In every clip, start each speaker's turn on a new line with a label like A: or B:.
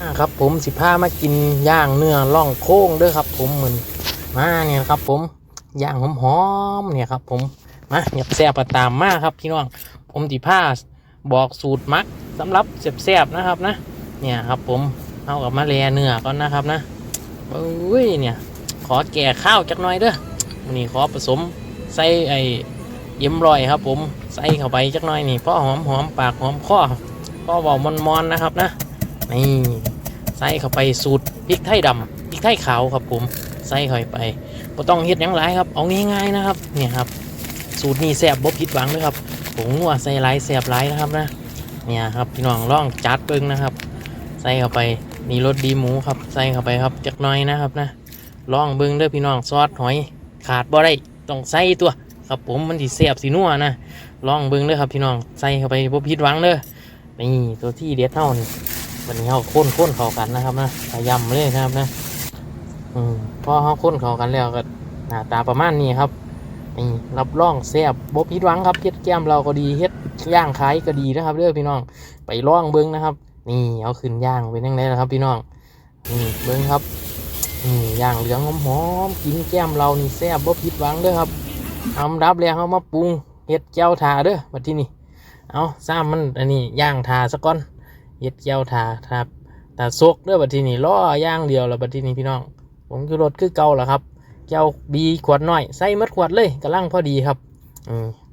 A: อ่าครับผมสิพามากินย่างเนื้อล่องโค้งด้อครับผมเหมือนมาเนี่ยครับผมย่างหอมๆเนี่ยครับผมมาอยากแซ่บประตามมาครับพี่น้อง ผมสิพาบอกสูตรมักสำหรับแซ่บๆนะครับนะ เนี่ยครับผมเอากับมาแลเนื้อก่อนนะครับนะเอ้ยเนี่ยขอแก่ข้าวจักหน่อยเด้อวันนี้ขอผสมใส่ไอ้เยี่ยมรอยครับ ผมใส่เข้าไปจักหน่อยนี่เพราะหอมหอมปากหอมคอพราะเบามอนๆนะครับนะ นี่ใส่เข้าไปสูตรพริกไทยดำพริกไทยขาวครับผมใส่เข้าไปบ่ต้องเฮ็ดยังหลายครับเอาง่ายๆนะครับเนี่ยครับ สูตรนี้แซ่บบ่ผิดหวังเลยครับผงนัวใส่หลายแซ่บหลายนะครับนะเนี่ยครับพี่น้องลองจัดเบิ่งนะครับ ใส่เข้าไปนี่รสดีหมูครับใส่เข้าไปครับจักน่อยนะครับนะลองเบิ่งเด้อพี่น้องซอสหอยขาดบ่ได้ต้องใส่ตัวครับผมมันสิแซ่บสินัวนะลองเบิ่งเด้อครับพี่น้องใส่เข้าไปบ่ผิดหวังเด้อนี่ตัวที่เด็ดเท่านี่ วันนี้เขาค้นค้นเข้ากันนะครับนะพยายามเลยนะครับนะอืมพอเขาค้นเข้ากันแล้วก็หน้าตาประมาณนี้ครับนี่รับรองแซ่บบ่ผิดหวังครับเฮ็ดแก้มเราก็ดีเฮ็ดย่างขายก็ดีนะครับเด้อพี่น้องไปล่องเบิ้งนะครับ นี่เอาขึ้นย่างเป็นยังไงนะครับ พี่น้องนี่เบิ้งครับนี่ย่างเหลืองหอมๆกินแก้มเรานี่แซ่บบ่ผิดหวังเด้อครับเอาดับแล้วเอามาปรุงเฮ็ดแก้วทาเด้อมาที่นี่เอาซ้ำมันอันนี้ย่างทาซะก่อน เย็ดเจ้าทาครับตาซกเด้อบัดทีนี้ล้อย่างเดียวแล้วบัดทีนี้พี่น้อง ผมคือรถคือเก่าแล้วครับเจ้าบีขวดน้อยใส่มัดขวดเลยกำลังพอดีครับ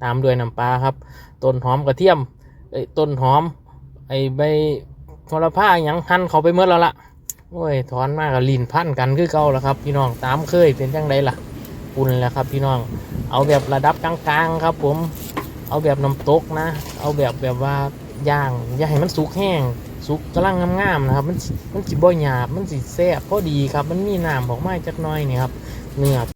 A: ตามด้วยน้ำปลาครับต้นหอมกระเทียมเอ้ต้นหอม ไอ้ใบโหระพาอหยังหั่นเขาไปเมื่อแล้วล่ะโอ้ยถอนมากกับลินพันกันคือเก่าแล้วครับ พี่น้องตามเคยเป็นจังไดล่ะปุ่นแล้วครับ พี่น้องเอาแบบระดับกลางๆครับ ผม เอาแบบน้ำตกนะ เอาแบบแบบว่า ย่าง อย่าให้มันสุกแห้งสุกกำลังงามๆนะครับ มันมันสิบ่หยาบมันสิแซ่บพอดีครับ มันมีน้ำออกมาจักหน้อยนี่ครับเนื้อ